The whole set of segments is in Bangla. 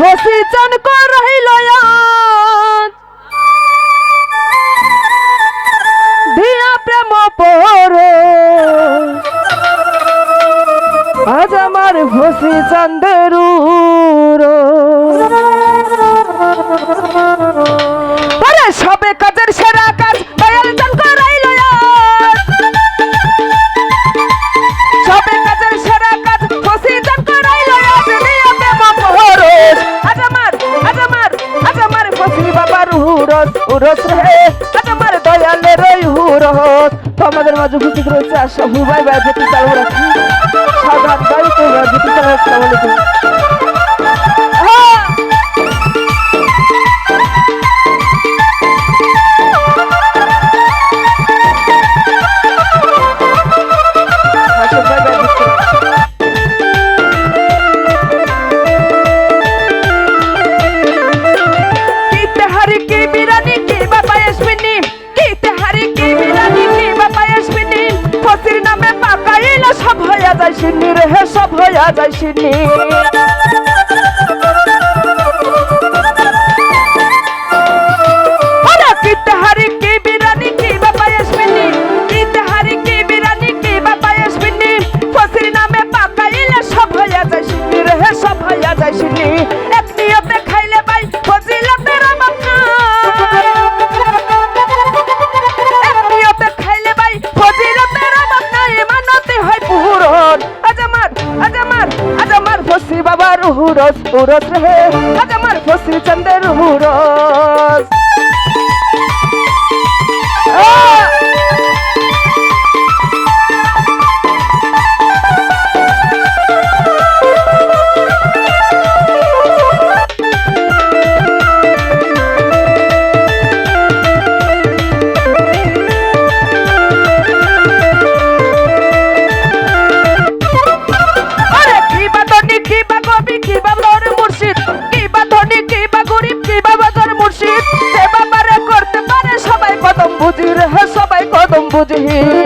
হসি চান রহিল দিয়া প্রেম পর। আজ আমার হসি চান্দেরু সবে কাজের সেরা কাজ রস তোমাদের মাঝে উপস্থিত রয়েছে আশা হুবাই বাই প্রতি সাধারণ রাজাসিনী हुरस हुरस रहे अजमर फसी चंदर हुरस to him.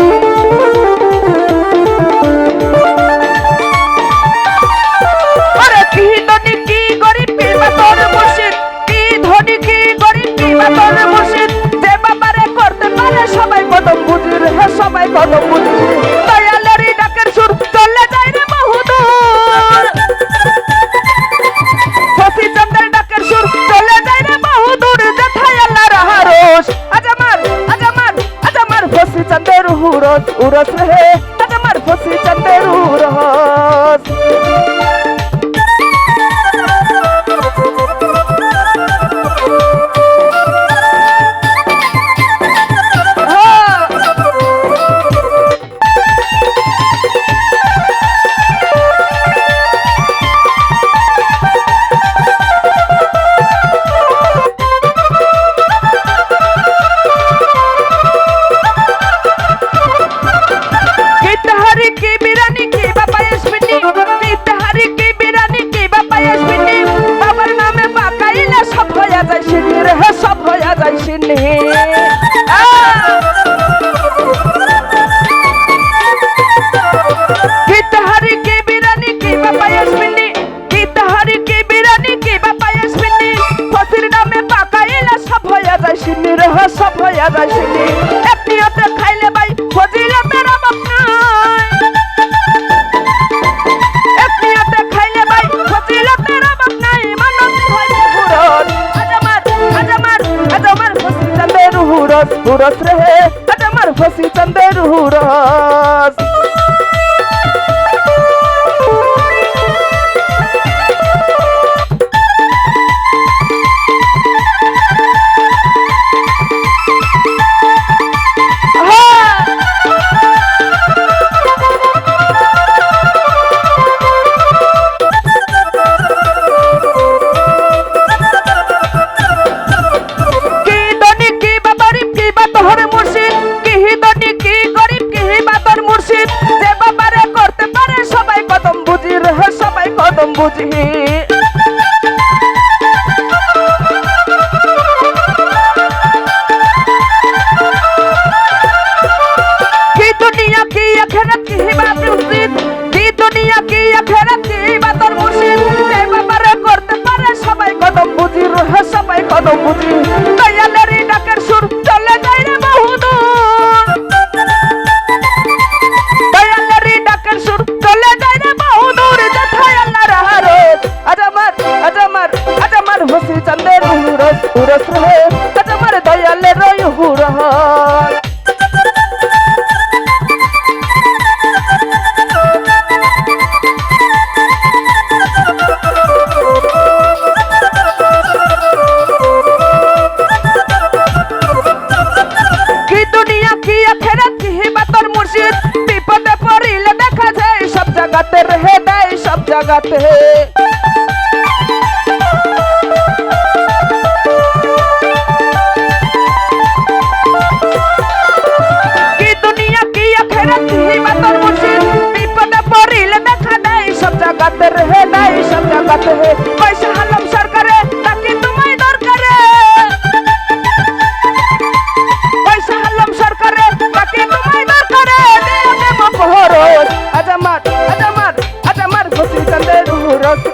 उरस है तट मर फुसी चंदे रहो। দিলে Shabaya Rashini, Shabaya Rashini. ಹುರಸ್ರೆ ಹೇ ಅಡಮರ್ ಹೊಸಿ ತಂದರು ಹುರಾ ধনী গরিব কি বাতর মুর্শিদ? যে বাবারে করতে পারে সবাই কদম বুঝি রহে সবাই কদম বুঝি সবাই কদম বুঝি যায় সব জায়গাতে রহে দেয়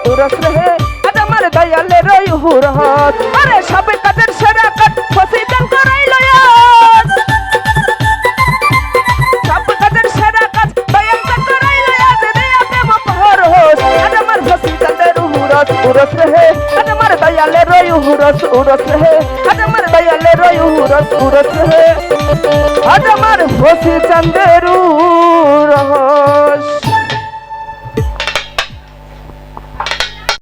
উরস উরস রে আজ আমার দয়ালে রই হুরহত আরে সব কাজের সেরা কাজ খুশি চান করাই লয়াস সব কাজের সেরা কাজ দয়াল চান করাই লয়াস দিয়াতে মপহরস আজ আমার খুশি চন্দের উরস উরস রে আজ আমার দয়ালে রই হুরস, উরস রে আজ আমার দয়ালে রই হুরস, উরস রে আজ আমার হসি চন্দের রহস